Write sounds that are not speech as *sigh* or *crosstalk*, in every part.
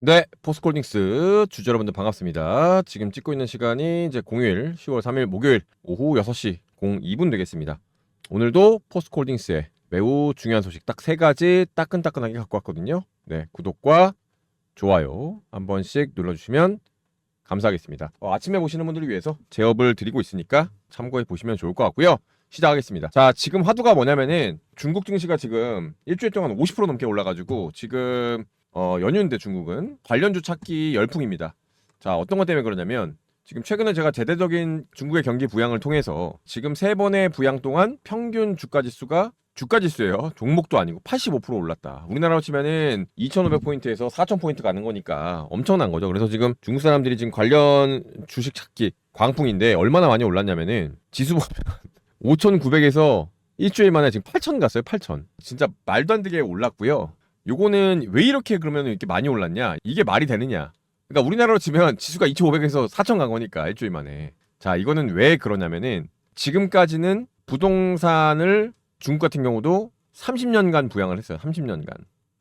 네, 포스콜딩스 주주 여러분들 반갑습니다. 지금 찍고 있는 시간이 이제 공휴일 10월 3일 목요일 오후 6시 02분 되겠습니다. 오늘도 포스콜딩스에 매우 중요한 소식 딱 세 가지 따끈따끈하게 갖고 왔거든요. 네, 구독과 좋아요 한 번씩 눌러주시면 감사하겠습니다. 어, 아침에 보시는 분들을 위해서 제업을 드리고 있으니까 참고해 보시면 좋을 것 같고요. 시작하겠습니다. 자, 지금 화두가 뭐냐면은 중국 증시가 지금 일주일 동안 50% 넘게 올라가지고 지금 어, 연휴인데 중국은 관련주 찾기 열풍입니다. 자, 어떤 것 때문에 그러냐면 지금 최근에 제가 제대적인 중국의 경기 부양을 통해서 지금 세 번의 부양 동안 평균 주가 지수가 주가 지수예요. 종목도 아니고 85% 올랐다. 우리나라로 치면은 2,500포인트에서 4,000포인트 가는 거니까 엄청난 거죠. 그래서 지금 중국 사람들이 지금 관련 주식 찾기 광풍인데 얼마나 많이 올랐냐면은 지수 보면 *laughs* 5,900에서 일주일 만에 지금 8,000 갔어요. 8,000. 진짜 말도 안 되게 올랐고요. 요거는 왜 이렇게 그러면 이렇게 많이 올랐냐? 이게 말이 되느냐? 그러니까 우리나라로 치면 지수가 2,500에서 4,000 간 거니까 일주일 만에. 자, 이거는 왜 그러냐면은 지금까지는 부동산을 중국 같은 경우도 30년간 부양을 했어요. 30년간.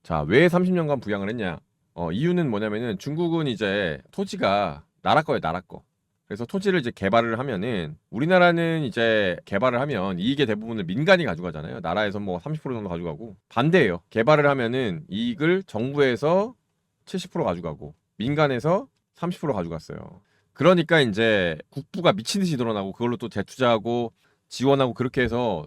자, 왜 30년간 부양을 했냐? 어, 이유는 뭐냐면은 중국은 이제 토지가 나라 거예요, 나라 거. 그래서 토지를 이제 개발을 하면은 우리나라는 이제 개발을 하면 이익의 대부분을 민간이 가져가잖아요. 나라에서 뭐 30% 정도 가져가고 반대예요. 개발을 하면은 이익을 정부에서 70% 가져가고 민간에서 30% 가져갔어요. 그러니까 이제 국부가 미친 듯이 늘어나고 그걸로 또 재투자하고 지원하고 그렇게 해서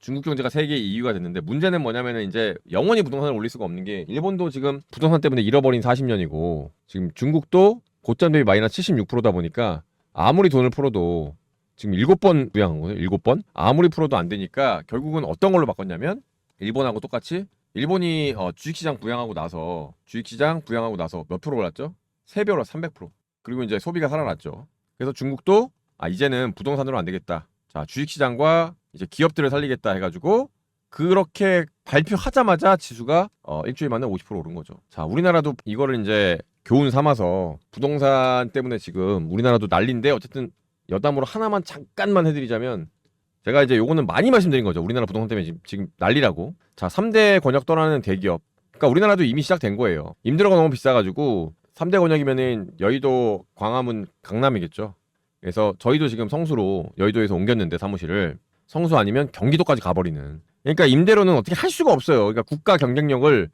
중국 경제가 세계의 이유가 됐는데 문제는 뭐냐면은 이제 영원히 부동산을 올릴 수가 없는 게 일본도 지금 부동산 때문에 잃어버린 40년이고 지금 중국도 고점 대비 마이너스 76%다 보니까 아무리 돈을 풀어도 지금 일곱 번 부양한 거예요. 일곱 번 아무리 풀어도 안 되니까 결국은 어떤 걸로 바꿨냐면 일본하고 똑같이 일본이 어, 주식시장 부양하고 나서 주식시장 부양하고 나서 몇 프로 올랐죠? 세 배로 300%. 그리고 이제 소비가 살아났죠. 그래서 중국도 아 이제는 부동산으로 안 되겠다. 자 주식시장과 이제 기업들을 살리겠다 해가지고 그렇게 발표하자마자 지수가 어, 일주일 만에 50% 오른 거죠. 자 우리나라도 이거를 이제 교훈 삼아서 부동산 때문에 지금 우리나라도 난리인데 어쨌든 여담으로 하나만 잠깐만 해드리자면 제가 이제 요거는 많이 말씀드린 거죠. 우리나라 부동산 때문에 지금, 지금 난리라고. 자, 3대 권역 떠나는 대기업. 그러니까 우리나라도 이미 시작된 거예요. 임대료가 너무 비싸가지고 3대 권역이면은 여의도, 광화문, 강남이겠죠. 그래서 저희도 지금 성수로 여의도에서 옮겼는데 사무실을 성수 아니면 경기도까지 가버리는. 그러니까 임대료는 어떻게 할 수가 없어요. 그러니까 국가 경쟁력을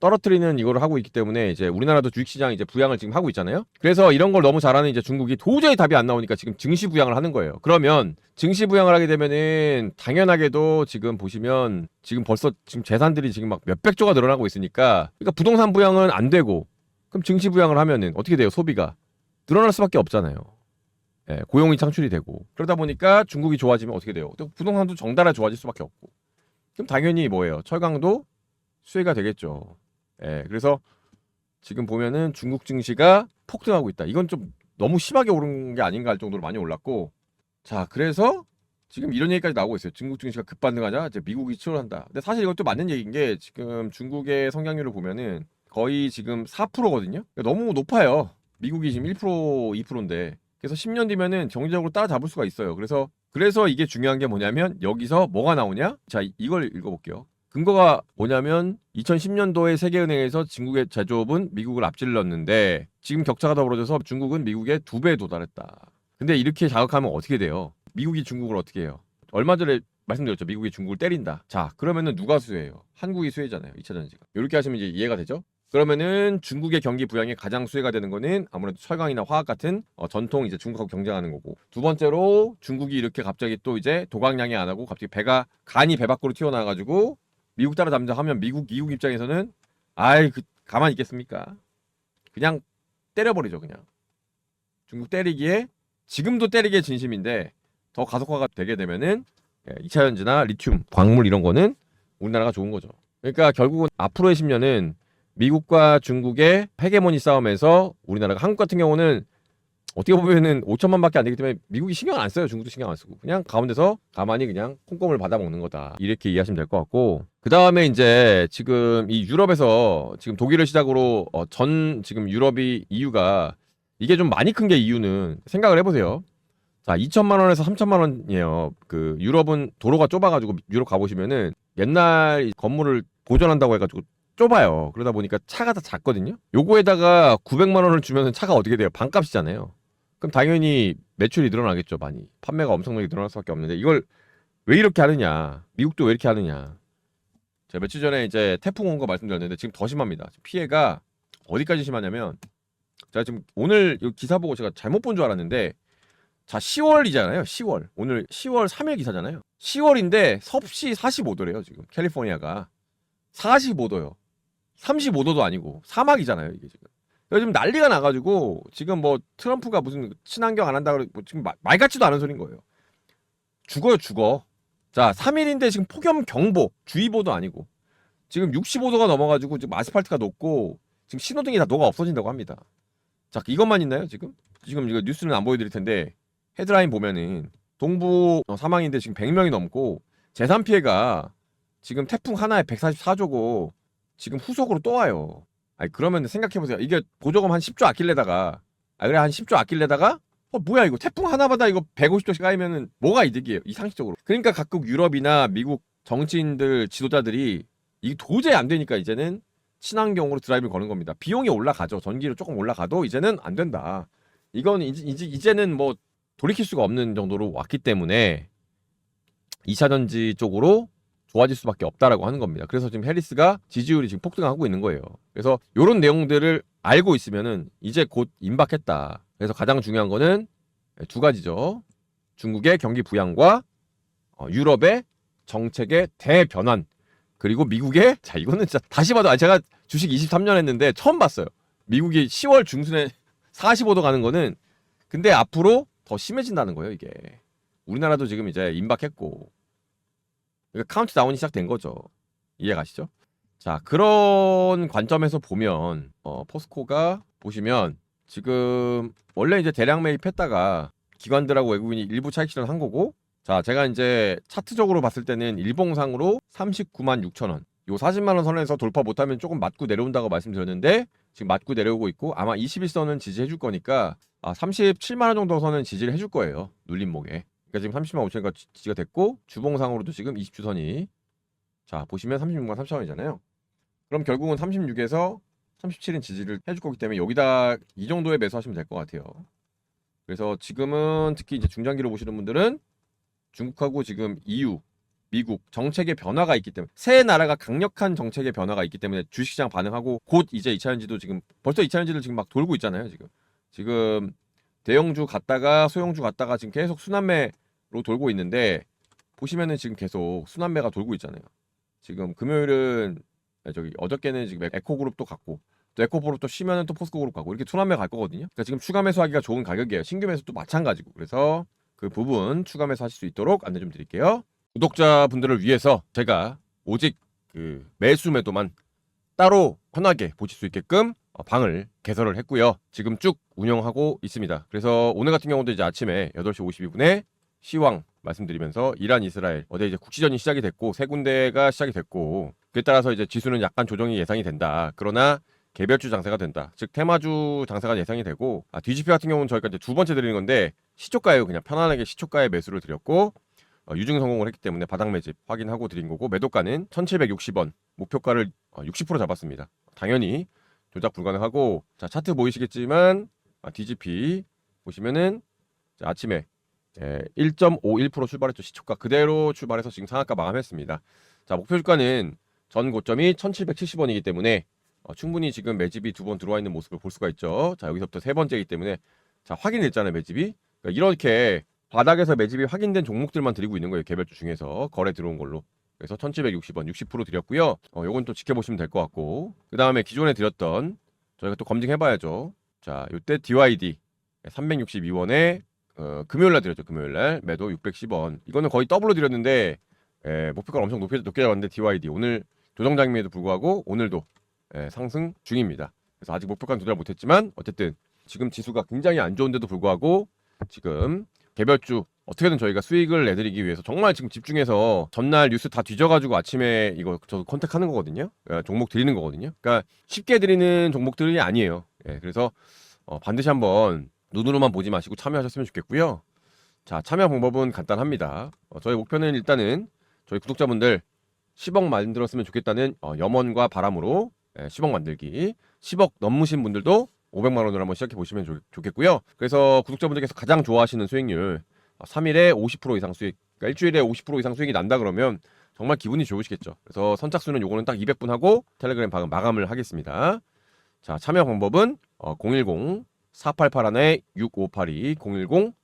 떨어뜨리는 이거를 하고 있기 때문에 이제 우리나라도 주식시장 이제 부양을 지금 하고 있잖아요. 그래서 이런 걸 너무 잘하는 이제 중국이 도저히 답이 안 나오니까 지금 증시 부양을 하는 거예요. 그러면 증시 부양을 하게 되면은 당연하게도 지금 보시면 지금 벌써 지금 재산들이 지금 막 몇백 조가 늘어나고 있으니까 그러니까 부동산 부양은 안 되고 그럼 증시 부양을 하면은 어떻게 돼요? 소비가 늘어날 수밖에 없잖아요. 예, 고용이 창출이 되고 그러다 보니까 중국이 좋아지면 어떻게 돼요? 또 부동산도 정달아 좋아질 수밖에 없고 그럼 당연히 뭐예요? 철강도 수혜가 되겠죠. 예, 그래서 지금 보면은 중국 증시가 폭등하고 있다. 이건 좀 너무 심하게 오른 게 아닌가 할 정도로 많이 올랐고, 자, 그래서 지금 이런 얘기까지 나오고 있어요. 중국 증시가 급반등하자 이제 미국이 치열한다. 근데 사실 이것도 맞는 얘기인 게 지금 중국의 성장률을 보면은 거의 지금 4%거든요. 너무 높아요. 미국이 지금 1% 2%인데. 그래서 10년 뒤면은 경제적으로 따라잡을 수가 있어요. 그래서 그래서 이게 중요한 게 뭐냐면 여기서 뭐가 나오냐? 자, 이걸 읽어볼게요. 근거가 뭐냐면 2010년도에 세계은행에서 중국의 제조업은 미국을 앞질렀는데 지금 격차가 더 벌어져서 중국은 미국의 두 배에 도달했다. 근데 이렇게 자극하면 어떻게 돼요? 미국이 중국을 어떻게 해요? 얼마 전에 말씀드렸죠. 미국이 중국을 때린다. 자, 그러면은 누가 수혜해요? 한국이 수혜잖아요. 2차 전지가. 이렇게 하시면 이제 이해가 되죠? 그러면은 중국의 경기 부양에 가장 수혜가 되는 거는 아무래도 철강이나 화학 같은 어, 전통 이제 중국하고 경쟁하는 거고 두 번째로 중국이 이렇게 갑자기 또 이제 도강량이 안 하고 갑자기 배가 간이 배 밖으로 튀어나와 가지고 미국 따라잡자 하면 미국 미국 입장에서는 아이 그 가만히 있겠습니까? 그냥 때려버리죠 그냥 중국 때리기에 지금도 때리기에 진심인데 더 가속화가 되게 되면은 예, 2차 전지나 리튬 광물 이런 거는 우리나라가 좋은 거죠. 그러니까 결국은 앞으로의 10년은 미국과 중국의 헤게모니 싸움에서 우리나라가 한국 같은 경우는 어떻게 보면은 5천만 밖에 안 되기 때문에 미국이 신경 안 써요. 중국도 신경 안 쓰고 그냥 가운데서 가만히 그냥 콩고물 받아 먹는 거다. 이렇게 이해하시면 될 것 같고 그 다음에 이제 지금 이 유럽에서 지금 독일을 시작으로 어, 전 지금 유럽이 EU가 이게 좀 많이 큰게 이유는 생각을 해보세요. 자, 2천만 원에서 3천만 원이에요. 그 유럽은 도로가 좁아가지고 유럽 가보시면은 옛날 건물을 보존한다고 해가지고 좁아요. 그러다 보니까 차가 다 작거든요. 요거에다가 900만 원을 주면 차가 어떻게 돼요? 반값이잖아요. 그럼 당연히 매출이 늘어나겠죠, 많이. 판매가 엄청나게 늘어날 수밖에 없는데 이걸 왜 이렇게 하느냐? 미국도 왜 이렇게 하느냐? 제가 며칠 전에 이제 태풍 온 거 말씀드렸는데 지금 더 심합니다. 피해가 어디까지 심하냐면 제가 지금 오늘 이 기사 보고 제가 잘못 본 줄 알았는데 자 10월이잖아요. 10월 오늘 10월 3일 기사잖아요. 10월인데 섭씨 45도래요 지금 캘리포니아가 45도요. 35도도 아니고 사막이잖아요 이게 지금. 요즘 난리가 나가지고 지금 뭐 트럼프가 무슨 친환경 안 한다 그러고 지금 말, 말 같지도 않은 소린 거예요. 죽어요 죽어. 자 3일인데 지금 폭염 경보 주의보도 아니고 지금 65도가 넘어가지고 지금 아스팔트가 녹고 지금 신호등이 다 녹아 없어진다고 합니다. 자 이것만 있나요 지금? 지금 이거 뉴스는 안 보여드릴 텐데 헤드라인 보면은 동부 어, 사망인데 지금 100명이 넘고 재산 피해가 지금 태풍 하나에 144조고 지금 후속으로 또 와요. 아니 그러면 생각해 보세요. 이게 보조금 한 10조 아낄래다가 아 그래 한 10조 아낄래다가 어 뭐야 이거 태풍 하나마다 이거 150조씩 까이면은 뭐가 이득이에요 이 상식적으로? 그러니까 각국 유럽이나 미국 정치인들 지도자들이 이게 도저히 안 되니까 이제는 친환경으로 드라이브를 거는 겁니다. 비용이 올라가죠. 전기료 조금 올라가도 이제는 안 된다. 이건 이제, 이제 이제는 뭐 돌이킬 수가 없는 정도로 왔기 때문에 2차 전지 쪽으로 좋아질 수밖에 없다라고 하는 겁니다. 그래서 지금 해리스가 지지율이 지금 폭등하고 있는 거예요. 그래서 이런 내용들을 알고 있으면은 이제 곧 임박했다. 그래서 가장 중요한 거는 두 가지죠. 중국의 경기 부양과 어, 유럽의 정책의 대변환 그리고 미국의 자 이거는 진짜 다시 봐도 아, 제가 주식 23년 했는데 처음 봤어요. 미국이 10월 중순에 45도 가는 거는 근데 앞으로 더 심해진다는 거예요 이게. 우리나라도 지금 이제 임박했고 그러니까 카운트다운이 시작된 거죠. 이해 가시죠? 자 그런 관점에서 보면 어, 포스코가 보시면 지금 원래 이제 대량 매입했다가 기관들하고 외국인이 일부 차익 실현한 거고 자 제가 이제 차트적으로 봤을 때는 일봉상으로 39만 6천 원. 요 40만 원 선에서 돌파 못하면 조금 맞고 내려온다고 말씀드렸는데 지금 맞고 내려오고 있고 아마 21선은 지지해 줄 거니까 아 37만 원 정도 선은 지지를 해줄 거예요 눌림목에 그러니까 지금 30만 5천원가 지지가 됐고 주봉상으로도 지금 20주선이 자 보시면 36만 3천 원이잖아요. 그럼 결국은 36에서 37인 지지를 해줄 거기 때문에 여기다 이 정도에 매수하시면 될 것 같아요. 그래서 지금은 특히 이제 중장기로 보시는 분들은 중국하고 지금 EU, 미국 정책의 변화가 있기 때문에 세 나라가 강력한 정책의 변화가 있기 때문에 주식시장 반응하고 곧 이제 2차전지도 지금 벌써 2차전지를 지금 막 돌고 있잖아요. 지금 지금 대형주 갔다가 소형주 갔다가 지금 계속 순환매 로 돌고 있는데 보시면은 지금 계속 순환매가 돌고 있잖아요. 지금 금요일은 아니, 저기 어저께는 지금 에코 그룹도 갔고 또 에코 그룹 또 쉬면은 또 포스코 그룹 가고 이렇게 순환매 갈 거거든요. 그러니까 지금 추가 매수하기가 좋은 가격이에요. 신규 매수도 마찬가지고 그래서 그 부분 추가 매수하실 수 있도록 안내 좀 드릴게요. 구독자 분들을 위해서 제가 오직 그 매수 매도만 따로 편하게 보실 수 있게끔 어, 방을 개설을 했고요. 지금 쭉 운영하고 있습니다. 그래서 오늘 같은 경우도 이제 아침에 8시 52분에 시황 말씀드리면서 이란 이스라엘 어제 이제 국시전이 시작이 됐고 세 군데가 시작이 됐고 그에 따라서 이제 지수는 약간 조정이 예상이 된다. 그러나 개별주 장세가 된다. 즉 테마주 장세가 예상이 되고 아, 뒤집기 같은 경우는 저희가 이제 두 번째 드리는 건데 시초가에 그냥 편안하게 시초가에 매수를 드렸고 어, 유증 성공을 했기 때문에 바닥 매집 확인하고 드린 거고 매도가는 1,760원 목표가를 어, 60% 잡았습니다. 당연히 조작 불가능하고 자 차트 보이시겠지만 아, DGP 보시면은 자, 아침에 예, 1.51% 출발했죠 시초가 그대로 출발해서 지금 상한가 마감했습니다. 자 목표 주가는 전 고점이 1,770원이기 때문에 어, 충분히 지금 매집이 두 번 들어와 있는 모습을 볼 수가 있죠. 자 여기서부터 세 번째이기 때문에 자 확인됐잖아요 매집이 그러니까 이렇게 바닥에서 매집이 확인된 종목들만 드리고 있는 거예요 개별주 중에서 거래 들어온 걸로. 그래서 1760원 60% 드렸고요. 어, 요건 또 지켜보시면 될 것 같고. 그 다음에 기존에 드렸던 저희가 또 검증해 봐야죠. 자, 요때 DYD 362원에 어, 금요일날 드렸죠. 금요일날 매도 610원. 이거는 거의 더블로 드렸는데 에, 목표가를 엄청 높게, 높게 잡았는데 DYD 오늘 조정 장미에도 불구하고 오늘도 에, 상승 중입니다. 그래서 아직 목표가는 도달 못했지만 어쨌든 지금 지수가 굉장히 안 좋은데도 불구하고 지금 개별주 어떻게든 저희가 수익을 내드리기 위해서 정말 지금 집중해서 전날 뉴스 다 뒤져가지고 아침에 이거 저도 컨택하는 거거든요. 예, 종목 드리는 거거든요. 그러니까 쉽게 드리는 종목들이 아니에요. 예, 그래서 어, 반드시 한번 눈으로만 보지 마시고 참여하셨으면 좋겠고요. 자, 참여 방법은 간단합니다. 어, 저희 목표는 일단은 저희 구독자분들 10억 만들었으면 좋겠다는 어, 염원과 바람으로 예, 10억 만들기 10억 넘으신 분들도 500만 원으로 한번 시작해 보시면 좋, 좋겠고요. 그래서 구독자분들께서 가장 좋아하시는 수익률 어, 3일에 50% 이상 수익, 그러니까 일주일에 50% 이상 수익이 난다 그러면 정말 기분이 좋으시겠죠. 그래서 선착순은 요거는 딱 200분 하고 텔레그램 방금 마감을 하겠습니다. 자, 참여 방법은 어, 010 488안에 6582 010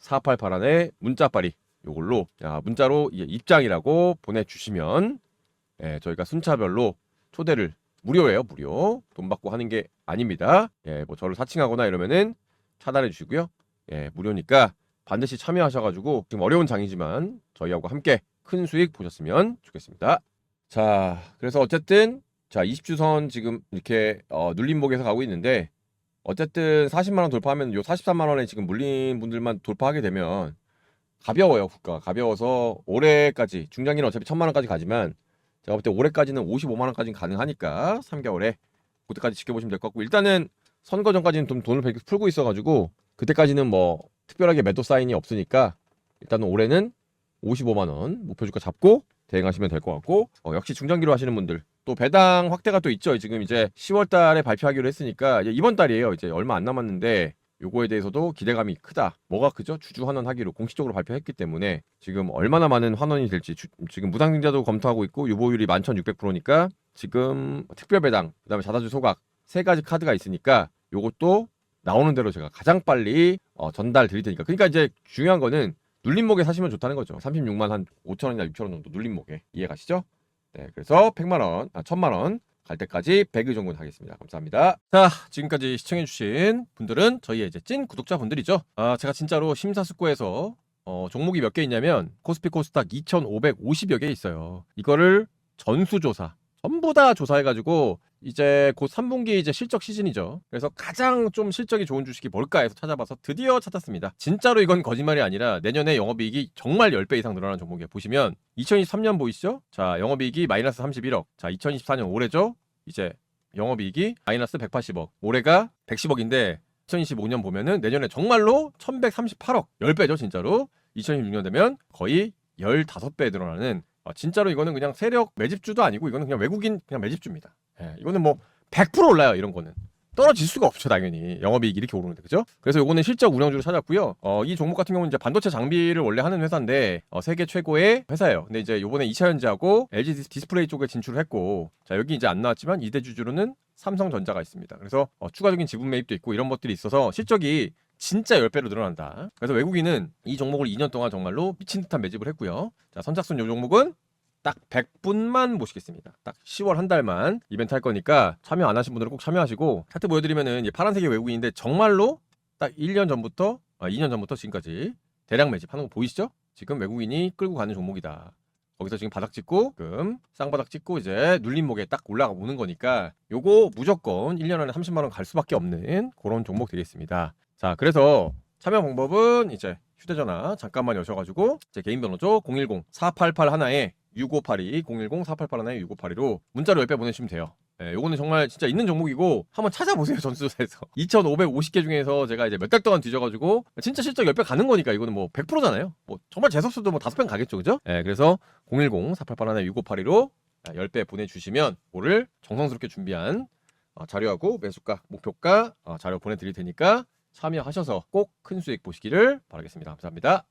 488안에 문자빨이. 요걸로 야, 문자로 입장이라고 보내주시면 예, 저희가 순차별로 초대를 무료예요 무료. 돈 받고 하는 게 아닙니다. 예, 뭐 저를 사칭하거나 이러면은 차단해 주시고요. 예, 무료니까 반드시 참여하셔가지고 지금 어려운 장이지만 저희하고 함께 큰 수익 보셨으면 좋겠습니다. 자 그래서 어쨌든 자 20주선 지금 이렇게 어, 눌림목에서 가고 있는데 어쨌든 40만 원 돌파하면 요 43만 원에 지금 물린 분들만 돌파하게 되면 가벼워요 국가 가벼워서 올해까지 중장기는 어차피 천만 원까지 가지만 제가 볼 때 올해까지는 55만 원까지는 가능하니까 3개월에 그때까지 지켜보시면 될 것 같고 일단은 선거 전까지는 좀 돈을 풀고 있어가지고 그때까지는 뭐 특별하게 매도 사인이 없으니까 일단은 올해는 55만 원 목표 주가 잡고 대응하시면 될 것 같고 어, 역시 중장기로 하시는 분들 또 배당 확대가 또 있죠 지금 이제 10월 달에 발표하기로 했으니까 이번 달이에요 이제 얼마 안 남았는데 요거에 대해서도 기대감이 크다. 뭐가 크죠? 주주 환원 하기로 공식적으로 발표했기 때문에 지금 얼마나 많은 환원이 될지 주- 지금 무상증자도 검토하고 있고 유보율이 11,600%니까 지금 특별 배당, 그다음에 자사주 소각 세 가지 카드가 있으니까 요것도 나오는 대로 제가 가장 빨리 어, 전달 드릴 테니까. 그러니까 이제 중요한 거는 눌림목에 사시면 좋다는 거죠. 36만 한 5천 원이나 6천 원 정도 눌림목에 이해 가시죠? 네, 그래서 100만 원, 아 1000만 원 갈 때까지 100일 정도 하겠습니다. 감사합니다. 자, 지금까지 시청해주신 분들은 저희의 이제 찐 구독자분들이죠. 아, 제가 진짜로 심사숙고해서 어, 종목이 몇 개 있냐면 코스피 코스닥 2,550여 개 있어요. 이거를 전수조사 전부 다 조사해가지고 이제 곧 3분기 이제 실적 시즌이죠. 그래서 가장 좀 실적이 좋은 주식이 뭘까 해서 찾아봐서 드디어 찾았습니다. 진짜로 이건 거짓말이 아니라 내년에 영업이익이 정말 10배 이상 늘어나는 종목이에요. 보시면 2023년 보이시죠? 자, 영업이익이 마이너스 31억. 자, 2024년 올해죠? 이제 영업이익이 마이너스 180억. 올해가 110억인데 2025년 보면은 내년에 정말로 1138억. 10배죠, 진짜로. 2026년 되면 거의 15배 늘어나는 아, 진짜로 이거는 그냥 세력 매집주도 아니고 이거는 그냥 외국인 그냥 매집주입니다. 예, 이거는 뭐 100% 올라요, 이런 거는. 떨어질 수가 없죠, 당연히. 영업이익이 이렇게 오르는데, 그죠? 그래서 요거는 실적 운영주로 찾았고요. 어, 이 종목 같은 경우는 이제 반도체 장비를 원래 하는 회사인데, 어, 세계 최고의 회사예요. 근데 이제 요번에 2차 현지하고 LG 디스- 디스플레이 쪽에 진출을 했고, 자, 여기 이제 안 나왔지만 이대주주로는 삼성전자가 있습니다. 그래서 어, 추가적인 지분 매입도 있고 이런 것들이 있어서 실적이 진짜 10배로 늘어난다. 그래서 외국인은 이 종목을 2년 동안 정말로 미친 듯한 매집을 했고요. 자, 선착순 요 종목은 딱 100분만 모시겠습니다. 딱 10월 한 달만 이벤트 할 거니까 참여 안 하신 분들은 꼭 참여하시고 차트 보여드리면은 파란색이 외국인인데 정말로 딱 1년 전부터 아, 2년 전부터 지금까지 대량 매집하는 거 보이시죠? 지금 외국인이 끌고 가는 종목이다. 거기서 지금 바닥 찍고 지금 쌍바닥 찍고 이제 눌림목에 딱 올라가 보는 거니까 요거 무조건 1년 안에 30만 원 갈 수밖에 없는 그런 종목 되겠습니다. 자, 그래서 참여 방법은 이제 휴대전화 잠깐만 여셔가지고 제 개인 번호죠 010 488 하나에 6582 010 488 하나에 6582로 문자로 10배 보내주시면 돼요. 예, 요거는 정말 진짜 있는 종목이고 한번 찾아보세요 *laughs* 전수조사에서 2,550개 중에서 제가 이제 몇 달 동안 뒤져가지고 진짜 실적 10배 가는 거니까 이거는 뭐 100%잖아요 뭐 정말 재수없어도 뭐 5배 가겠죠 그죠? 예, 그래서 010 488 하나에 6582로 10배 보내주시면 오늘 정성스럽게 준비한 어, 자료하고 매수가 목표가 어, 자료 보내드릴 테니까 참여하셔서 꼭 큰 수익 보시기를 바라겠습니다 감사합니다